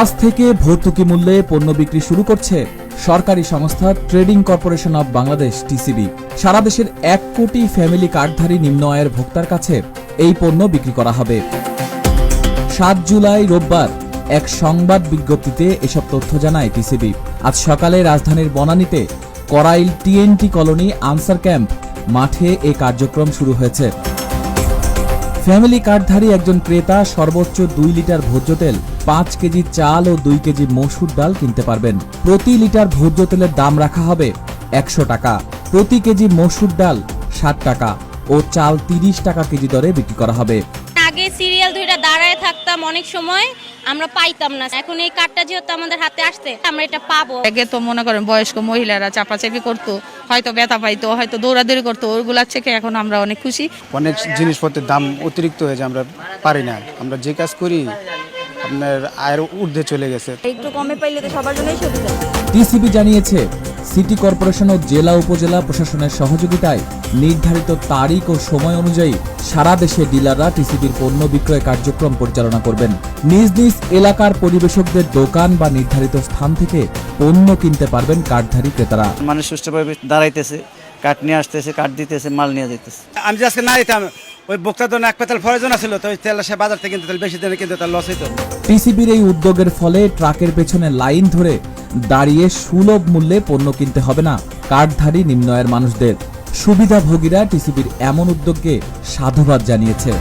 আজ থেকে ভর্তুকি মূল্যে পণ্য বিক্রি শুরু করছে সরকারি সংস্থা trading corporation of Bangladesh, TCB. সারা দেশের এক কোটি ফ্যামিলি কার্ডধারী নিম্ন আয়ের ভোক্তার কাছে এই পণ্য বিক্রি করা হবে। সাত জুলাই রোববার এক সংবাদ বিজ্ঞপ্তিতে এসব তথ্য জানায় টিসিবি। আজ সকালে রাজধানীর বনানীতে Korail TNT colony Ansar camp মাঠে এ কার্যক্রম শুরু হয়েছে। ফ্যামিলি কার্ডধারী একজন ক্রেতা সর্বোচ্চ দুই লিটার ভোজ্য তেল, পাঁচ কেজি চাল ও দুই কেজি মসুর ডাল কিনতে পারবেন। প্রতি লিটার ভোজ্য তেলের দাম রাখা হবে একশো টাকা। প্রতি কেজি মসুর ডাল ষাট টাকা ও চাল তিরিশ টাকা কেজি দরে বিক্রি করা হবে। সিরিয়াল ধরে দাঁড়ায় থাকতাম অনেক সময় আমরা পাইতাম না। এখন এই কার্ডটা যেহেতু আমাদের হাতে আসছে আমরা এটা পাবো। আগে তো মনে করেন বয়স্ক মহিলারা চাপাচাপি করতো হয়তো ব্যথা পাইতো হয়তো দৌড়াদৌড়ি করতো ওইগুলার থেকে এখন আমরা অনেক খুশি। অনেক জিনিসপত্রের দাম অতিরিক্ত হয়ে যায় আমরা পারি না। আমরা যে কাজ করি আপনার আয়ের ঊর্ধ্বে চলে গেছে। একটু কমে পাইলে তো সবার জন্যই সুবিধা। টিসিবি জানিয়েছে সিটি কর্পোরেশন ও জেলা উপজেলা প্রশাসনের সহযোগিতায় নির্ধারিত তারিখ ও সময় অনুযায়ী সারা দেশে ডিলাররা টিসিবির পণ্য বিক্রয় কার্যক্রম পরিচালনা করবেন। নিজ নিজ এলাকার পরিবেশকদের দোকান বা নির্ধারিত স্থান থেকে পণ্য কিনতে পারবেন কার্ডধারী ক্রেতারা। মানুষ সুষ্ঠুভাবে দাঁড়াইতেছে কাঠ নিয়ে আসতেছে কাঠ দিতেছে মাল নিয়ে যেতেছে আমি আজকে না দিতাম ওই বক্তার জন্য এক পেতাল প্রয়োজন ছিল তো ওই তেল সে বাজার থেকে কিনতে তাহলে বেশি দিনে কিনতে তার লস হইতো। টিসিবির এই উদ্যোগের ফলে ট্রাকের পেছনে লাইন ধরে দাঁড়িয়ে সুলভ মূল্যে পণ্য কিনতে হবে না, কার্ডধারী নিম্নয়ের মানুষদের। সুবিধাভোগীরা টিসিবির এমন উদ্যোগকে সাধুবাদ জানিয়েছে।